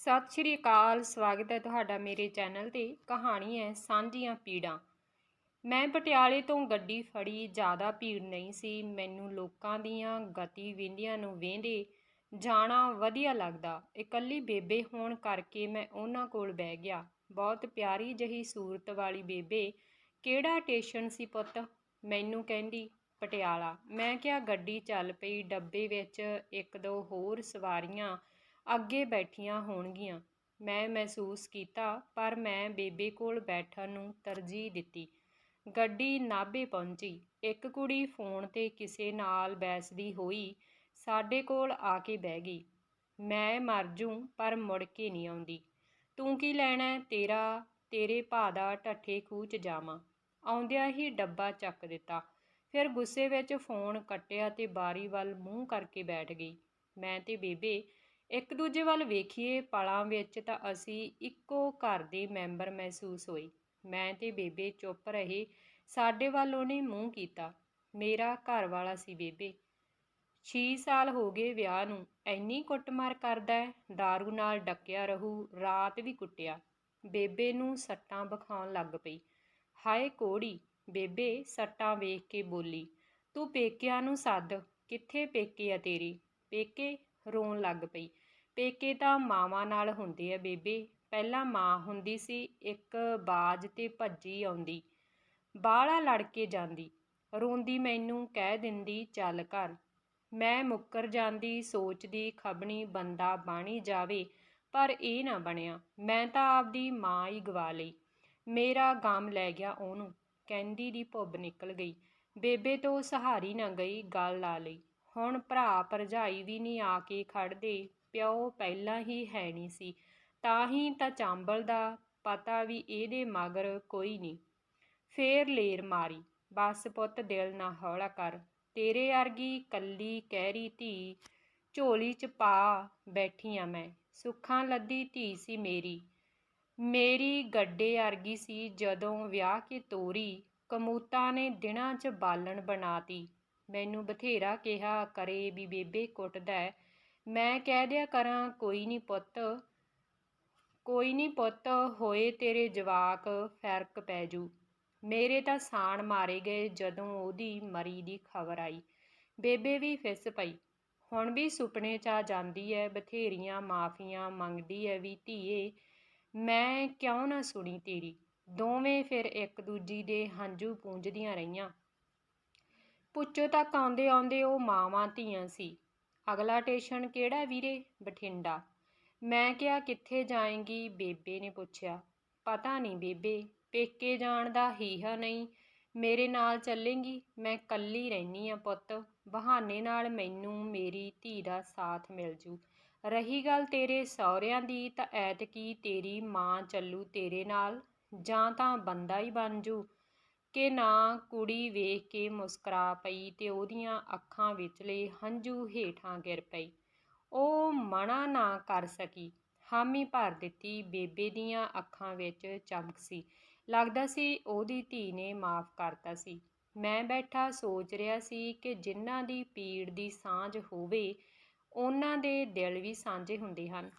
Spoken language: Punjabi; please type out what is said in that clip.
ਸਤਿ ਸ਼੍ਰੀ ਅਕਾਲ, ਸਵਾਗਤ ਹੈ ਤੁਹਾਡਾ ਮੇਰੇ ਚੈਨਲ ਤੇ। ਕਹਾਣੀ ਹੈ, ਸਾਂਝੀਆਂ ਪੀੜਾਂ। ਮੈਂ ਪਟਿਆਲੇ ਤੋਂ ਗੱਡੀ ਫੜੀ, ਜ਼ਿਆਦਾ ਭੀੜ ਨਹੀਂ ਸੀ। ਮੈਨੂੰ ਲੋਕਾਂ ਦੀਆਂ ਗਤੀਵਿਧੀਆਂ ਨੂੰ ਵੇਂਦੇ ਜਾਣਾ ਵਧੀਆ ਲੱਗਦਾ। ਇਕੱਲੀ ਬੇਬੇ ਹੋਣ ਕਰਕੇ ਮੈਂ ਉਹਨਾਂ ਕੋਲ ਬਹਿ ਗਿਆ। ਬਹੁਤ ਪਿਆਰੀ ਜਹੀ ਸੂਰਤ ਵਾਲੀ ਬੇਬੇ, ਕਿਹੜਾ ਸਟੇਸ਼ਨ ਸੀ ਪੁੱਤ? ਮੈਨੂੰ ਕਹਿੰਦੀ, ਪਟਿਆਲਾ। ਮੈਂ ਕਿਹਾ, ਗੱਡੀ ਚੱਲ ਪਈ, ਡੱਬੇ ਵਿੱਚ ਇੱਕ ਦੋ ਹੋਰ ਸਵਾਰੀਆਂ ਅੱਗੇ ਬੈਠੀਆਂ ਹੋਣਗੀਆਂ। ਮੈਂ ਮਹਿਸੂਸ ਕੀਤਾ, ਪਰ ਮੈਂ ਬੇਬੇ ਕੋਲ ਬੈਠਣ ਨੂੰ ਤਰਜੀਹ ਦਿੱਤੀ। ਗੱਡੀ ਨਾਭੇ ਪਹੁੰਚੀ। ਇੱਕ ਕੁੜੀ ਫੋਨ ਤੇ ਕਿਸੇ ਨਾਲ ਬੈਸਦੀ ਹੋਈ ਸਾਡੇ ਕੋਲ ਆ ਕੇ ਬਹਿ ਗਈ। ਮੈਂ ਮਰ ਜੂੰ, ਪਰ ਮੁੜ ਕੇ ਨਹੀਂ ਆਉਂਦੀ। ਤੂੰ ਕੀ ਲੈਣਾ ਤੇਰਾ, ਤੇਰੇ ਭਾ ਦਾ ਢੱਠੇ ਖੂਹ 'ਚ ਜਾਵਾਂ। ਆਉਂਦਿਆਂ ਹੀ ਡੱਬਾ ਚੱਕ ਦਿੱਤਾ। ਫਿਰ ਗੁੱਸੇ ਵਿੱਚ ਫੋਨ ਕੱਟਿਆ ਤੇ ਬਾਰੀ ਵੱਲ ਮੂੰਹ ਕਰਕੇ ਬੈਠ ਗਈ। ਮੈਂ ਤੇ ਬੇਬੇ ਇੱਕ ਦੂਜੇ ਵੱਲ ਵੇਖੀਏ ਪਲਾਂ ਵਿੱਚ ਤਾਂ ਅਸੀਂ ਇੱਕੋ ਘਰ ਦੇ ਮੈਂਬਰ ਮਹਿਸੂਸ ਹੋਏ ਮੈਂ ਤੇ ਬੇਬੇ ਚੁੱਪ ਰਹੇ। ਸਾਡੇ ਵੱਲ ਉਹਨੇ ਮੂੰਹ ਕੀਤਾ। ਮੇਰਾ ਘਰ ਵਾਲਾ ਸੀ ਬੇਬੇ। 6 ਸਾਲ ਹੋ ਗਏ ਵਿਆਹ ਨੂੰ। ਐਨੀ ਕੁੱਟਮਾਰ ਕਰਦਾ ਹੈ। दारू ਨਾਲ ਡੱਕਿਆ ਰਹੂ। ਰਾਤ ਵੀ ਕੁੱਟਿਆ। ਬੇਬੇ ਨੂੰ ਸੱਟਾਂ ਵਿਖਾਉਣ ਲੱਗ ਪਈ। ਹਾਏ ਕੋੜੀ, ਬੇਬੇ ਸੱਟਾਂ ਵੇਖ ਕੇ ਬੋਲੀ, ਤੂੰ ਪੇਕਿਆਂ ਨੂੰ ਸੱਦ। ਕਿੱਥੇ ਪੇਕੇ ਆ ਤੇਰੀ? ਪੇਕੇ ਰੋਣ ਲੱਗ ਪਈ। ਪੇਕੇ ਤਾਂ ਮਾਵਾਂ ਨਾਲ ਹੁੰਦੇ ਆ ਬੇਬੇ। ਪਹਿਲਾਂ ਮਾਂ ਹੁੰਦੀ ਸੀ, ਇੱਕ ਬਾਜ ਤੇ ਭੱਜੀ ਆਉਂਦੀ। ਬਾਹਲਾ ਲੜ ਕੇ ਜਾਂਦੀ। ਰੋਂਦੀ ਮੈਨੂੰ, ਕਹਿ ਦਿੰਦੀ, ਚੱਲ ਘਰ। ਮੈਂ ਮੁੱਕਰ ਜਾਂਦੀ, ਸੋਚਦੀ, ਖਬਣੀ ਬੰਦਾ ਬਾਣੀ ਜਾਵੇ, ਪਰ ਇਹ ਨਾ ਬਣਿਆ। ਮੈਂ ਤਾਂ ਆਪਦੀ ਮਾਂ ਹੀ ਗਵਾ ਲਈ। ਮੇਰਾ ਗਮ ਲੈ ਗਿਆ ਉਹਨੂੰ। ਕਹਿੰਦੀ ਦੀ ਭੁੱਬ ਨਿਕਲ ਗਈ। ਬੇਬੇ ਤੋਂ ਸਹਾਰੀ ਨਾ ਗਈ, ਗੱਲ ਲਾ ਲਈ। ਹੁਣ ਭਰਾ ਭਰਜਾਈ ਵੀ ਨਹੀਂ ਆ ਕੇ ਖੜਦੇ। ਪਿਓ ਪਹਿਲਾਂ ਹੀ ਹੈ ਨਹੀਂ ਸੀ, ਤਾਂ ਹੀ ਤਾਂ ਚਾਂਬਲ ਦਾ ਪਤਾ ਵੀ ਇਹਦੇ ਮਗਰ ਕੋਈ ਨਹੀਂ। ਫੇਰ ਲੇਰ ਮਾਰੀ, ਬਸ ਪੁੱਤ, ਦਿਲ ਨਾ ਹੌਲਾ ਕਰ, ਤੇਰੇ ਅਰਗੀ ਕੱਲੀ ਕਹਿਰੀ ਧੀ ਝੋਲੀ ਚ ਪਾ ਬੈਠੀ ਆ ਮੈਂ, ਸੁੱਖਾਂ ਲੱਦੀ ਧੀ ਸੀ ਮੇਰੀ। ਮੇਰੀ ਗੱਡੇ ਅਰਗੀ ਸੀ ਜਦੋਂ ਵਿਆਹ ਕੇ ਤੋਰੀ, ਕਮੂਤਾਂ ਨੇ ਦਿਨਾਂ 'ਚ ਬਾਲਣ ਬਣਾਤੀ ਮੈਨੂੰ ਬਥੇਰਾ ਕਿਹਾ, ਕਰੇ ਵੀ ਬੇਬੇ ਕੁੱਟਦਾ ਮੈਂ ਕਹਿ ਦਿਆ ਕਰਾਂ, ਕੋਈ ਨਹੀਂ ਪੁੱਤ, ਕੋਈ ਨਹੀਂ ਪੁੱਤ, ਹੋਏ ਤੇਰੇ ਜਵਾਕ, ਫ਼ਰਕ ਪੈ ਜੂ। ਮੇਰੇ ਤਾਂ ਸਾਣ ਮਾਰੇ ਗਏ ਜਦੋਂ ਉਹਦੀ ਮਰੀ ਦੀ ਖਬਰ ਆਈ। ਬੇਬੇ ਵੀ ਫਿਸ ਪਈ। ਹੁਣ ਵੀ ਸੁਪਨੇ 'ਚ ਆ ਜਾਂਦੀ ਐ, ਬਥੇਰੀਆਂ ਮਾਫੀਆਂ ਮੰਗਦੀ ਐ ਵੀ ਧੀਏ, ਮੈਂ ਕਿਉਂ ਨਾ ਸੁਣੀ ਤੇਰੀ? ਦੋਵੇਂ ਫਿਰ ਇੱਕ ਦੂਜੀ ਦੇ ਹੰਝੂ ਪੂੰਝਦੀਆਂ ਰਹੀਆਂ। ਪੁੱਛੋ ਤੱਕ ਆਉਂਦੇ ਆਉਂਦੇ ਉਹ ਮਾਵਾਂ ਧੀਆਂ ਸੀ। ਅਗਲਾ ਟੇਸ਼ਨ ਕਿਹੜਾ ਵੀਰੇ? ਬਠਿੰਡਾ। ਮੈਂ ਕਿਹਾ, ਕਿੱਥੇ ਜਾਏਂਗੀ? ਬੇਬੇ ਨੇ ਪੁੱਛਿਆ। ਪਤਾ ਨਹੀਂ ਬੇਬੇ, ਪੇਕੇ ਜਾਣ ਦਾ ਹੀਹਾ ਨਹੀਂ। ਮੇਰੇ ਨਾਲ ਚੱਲੇਂਗੀ? ਮੈਂ ਕੱਲੀ ਰਹਿਨੀ ਆ ਪੁੱਤ। ਬਹਾਨੇ ਨਾਲ ਮੈਨੂੰ, ਮੇਰੀ ਧੀ ਦਾ ਸਾਥ ਮਿਲ ਜੂ। ਰਹੀ ਗੱਲ ਤੇਰੇ ਸਹੁਰਿਆਂ ਦੀ, ਤਾਂ ਐਤਕੀ ਤੇਰੀ ਮਾਂ ਚੱਲੂ ਤੇਰੇ ਨਾਲ। ਜਾਂ ਤਾਂ ਬੰਦਾ ਹੀ ਬਣ ਜੂ। ਕਿ ਨਾ ਕੁੜੀ ਵੇਖ ਕੇ ਮੁਸਕਰਾ ਪਈ ਤੇ ਉਹਦੀਆਂ ਅੱਖਾਂ ਵਿਚਲੇ ਹੰਝੂ ਹੇਠਾਂ ਗਿਰ ਪਈ। ਉਹ ਮਨਾ ਨਾ ਕਰ ਸਕੀ। ਹਾਮੀ ਭਰ ਦਿੱਤੀ ਬੇਬੇ ਦੀਆਂ ਅੱਖਾਂ ਵਿੱਚ ਚਮਕ ਸੀ। ਲੱਗਦਾ ਸੀ ਉਹਦੀ ਧੀ ਨੇ ਮਾਫ ਕਰਤਾ ਸੀ। ਮੈਂ ਬੈਠਾ ਸੋਚ ਰਿਹਾ ਸੀ ਕਿ ਜਿਨ੍ਹਾਂ ਦੀ ਪੀੜ ਦੀ ਸਾਂਝ ਹੋਵੇ, ਉਹਨਾਂ ਦੇ ਦਿਲ ਵੀ ਸਾਂਝੇ ਹੁੰਦੇ ਹਨ।